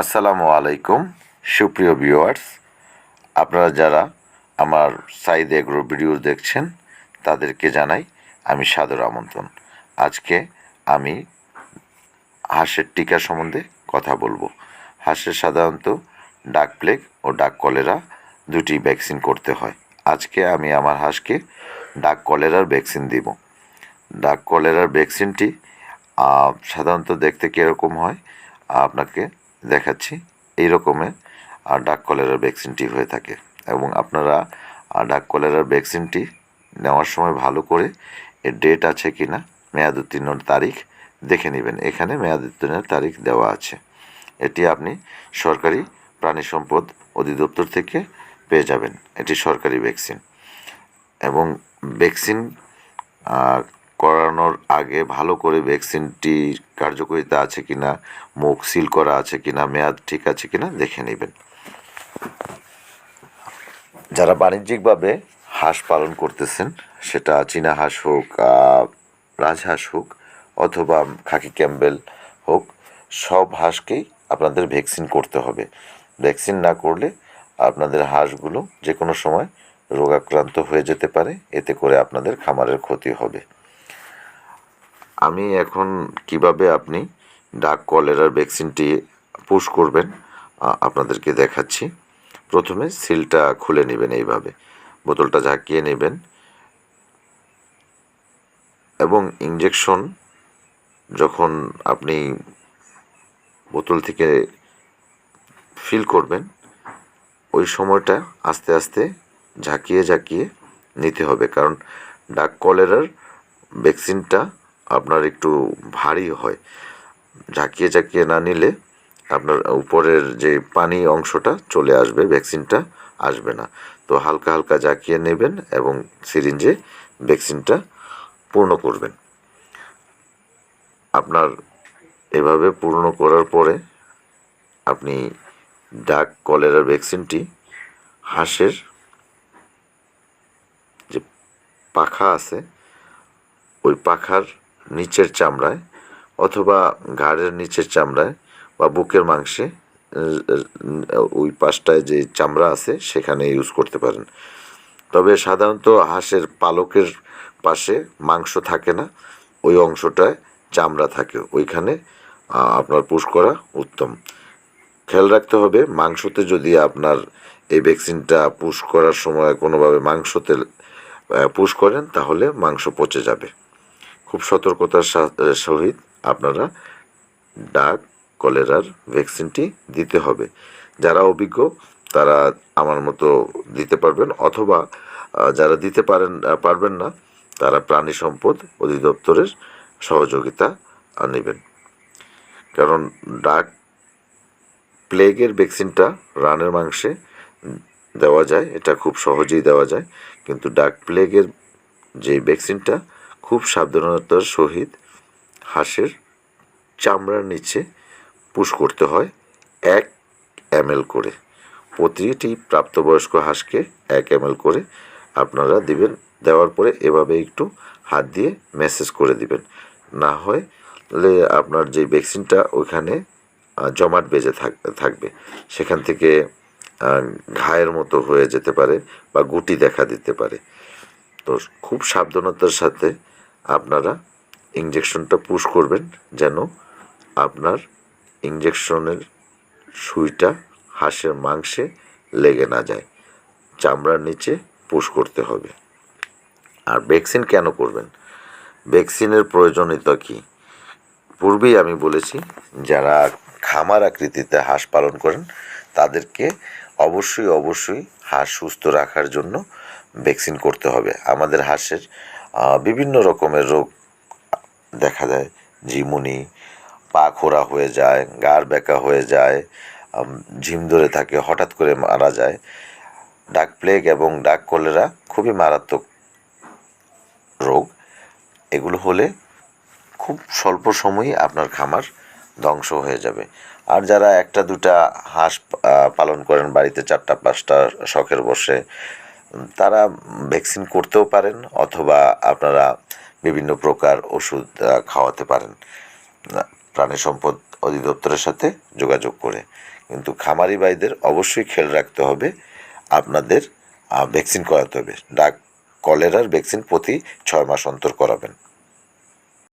আসসালামু আলাইকুম, সুপ্রিয় ভিউয়ার্স। আপনারা যারা আমার সাইদ এগ্রো ভিডিও দেখছেন, তাদেরকে জানাই আমি সাদর আমন্ত্রণ। আজকে আমি হাঁসের টিকা সম্বন্ধে কথা বলব। হাঁসের সাধারণত ডাক প্লেগ ও ডাক কলেরা দুটি ভ্যাকসিন করতে হয়। আজকে আমি আমার হাঁসকে ডাক কলেরার ভ্যাকসিন দিব। ডাক কলেরার ভ্যাকসিনটি সাধারণত দেখতে কীরকম হয়, আপনাকে দেখাচ্ছি এই রকমের ডাক কলেরার ভ্যাকসিনটি হয়ে থাকে। এবং আপনারা ডাক কলেরার ভ্যাকসিনটি নেওয়ার সময় ভালো করে এর ডেট আছে কি না মেয়াদ উত্তীর্ণর তারিখ দেখে নেবেন। এখানে মেয়াদ উত্তীর্ণের তারিখ দেওয়া আছে। এটি আপনি সরকারি প্রাণী সম্পদ অধিদপ্তর থেকে পেয়ে যাবেন। এটি সরকারি ভ্যাকসিন। এবং ভ্যাকসিন করানোর আগে ভালো করে ভ্যাকসিনটির কার্যকারিতা আছে কিনা, মুখ সিল করা আছে কিনা, মেয়াদ ঠিক আছে কিনা দেখে নেবেন। যারা বাণিজ্যিকভাবে হাঁস পালন করতেছেন, সেটা চীনা হাঁস হোক রাজহাঁস হোক, অথবা খাকি ক্যাম্বেল হোক, সব হাঁসকেই আপনাদের ভ্যাকসিন করতে হবে। ভ্যাকসিন না করলে আপনাদের হাঁসগুলো যে কোনো সময় রোগাক্রান্ত হয়ে যেতে পারে, এতে করে আপনাদের খামারের ক্ষতি হবে। আমি এখন কীভাবে আপনি ডাক কলেরার ভ্যাকসিনটি পুশ করবেন আপনাদেরকে দেখাচ্ছি। প্রথমে সিলটা খুলে নেবেন এইভাবে। বোতলটা ঝাঁকিয়ে নেবেন। এবং ইঞ্জেকশন যখন আপনি বোতল থেকে ফিল করবেন, ওই সময়টা আস্তে আস্তে ঝাঁকিয়ে ঝাঁকিয়ে নিতে হবে। কারণ ডাক কলেরার ভ্যাকসিনটা আপনার একটু ভারী হয়। ঝাঁকিয়ে ঝাঁকিয়ে না নিলে আপনার উপরের যে পানি অংশটা চলে আসবে, ভ্যাকসিনটা আসবে না। তো হালকা হালকা ঝাঁকিয়ে নেবেন এবং সিরিঞ্জে ভ্যাকসিনটা পূর্ণ করবেন। আপনার এভাবে পূর্ণ করার পরে আপনি ডাক কলেরার ভ্যাকসিনটি হাঁসের যে পাখা আছে, ওই পাখার নিচের চামড়ায় অথবা ঘাড়ের নিচের চামড়ায় বা বুকের মাংসে ওই পাশটায় যে চামড়া আছে সেখানে ইউজ করতে পারেন। তবে সাধারণত হাঁসের পালকের পাশে মাংস থাকে না, ওই অংশটায় চামড়া থাকে। ওইখানে আপনার পুশ করা উত্তম। খেয়াল রাখতে হবে, মাংসতে যদি আপনার এই ভ্যাকসিনটা পুশ করার সময় কোনোভাবে মাংসতে পুশ করেন, তাহলে মাংস পচে যাবে। খুব সতর্কতার সহিত আপনারা ডাক, কলেরার ভ্যাকসিনটি দিতে হবে। যারা অভিজ্ঞ, তারা আমার মতো দিতে পারবেন অথবা যারা দিতে পারেন পারবেন না, তারা প্রাণী সম্পদ অধিদপ্তরের সহযোগিতা নেবেন। কারণ ডাক প্লেগের ভ্যাকসিনটা রানের মাংসে দেওয়া যায়, এটা খুব সহজেই দেওয়া যায়। কিন্তু ডাক প্লেগের যে ভ্যাকসিনটা খুব সাবধানতার সহিত হাঁসের চামড়ার নিচে পুশ করতে হয় এক এম করে। প্রতিটি প্রাপ্তবয়স্ক হাঁসকে এক এম করে আপনারা দিবেন। দেওয়ার পরে এভাবে একটু হাত দিয়ে মেসেজ করে দিবেন। না হয় আপনার যে ভ্যাকসিনটা ওইখানে জমাট বেজে থাক- থাকবে। সেখান থেকে ঘায়ের মতো হয়ে যেতে পারে বা গুটি দেখা দিতে পারে। তো খুব সাবধানতার সাথে আপনারা ইঞ্জেকশনটা পুশ করবেন যেন আপনার ইঞ্জেকশনের সুইটা হাঁসের মাংসে লেগে না যায়। চামড়ার নিচে পুশ করতে হবে। আর ভ্যাকসিন কেন করবেন? ভ্যাকসিনের প্রয়োজনীয়তা কী? পূর্বেই আমি বলেছি, যারা খামার আকৃতিতে হাঁস পালন করেন, তাদেরকে অবশ্যই অবশ্যই হাঁস সুস্থ রাখার জন্য ভ্যাকসিন করতে হবে। আমাদের হাঁসের বিভিন্ন রকমের রোগ দেখা যায় ঝিমুনি পা খোড়া হয়ে যায় গাড় বেঁকা হয়ে যায় ঝিম ধরে থাকে, হঠাৎ করে মারা যায়। ডাক প্লেগ এবং ডাক কলেরা খুবই মারাত্মক রোগ। এগুলো হলে খুব স্বল্প সময়ই আপনার খামার ধ্বংস হয়ে যাবে। আর যারা একটা দুটা হাঁস পালন করেন, বাড়িতে চারটা, পাঁচটা শখের বসে তারা ভ্যাকসিন করতেও পারেন অথবা আপনারা বিভিন্ন প্রকার ওষুধ খাওয়াতে পারেন। প্রাণী সম্পদ অধিদপ্তরের সাথে যোগাযোগ করে। কিন্তু খামারি ভাইদের অবশ্যই খেয়াল রাখতে হবে আপনাদের ভ্যাকসিন করাতে হবে। ডাক, কলেরার ভ্যাকসিন প্রতি ছয় মাস অন্তর করাবেন।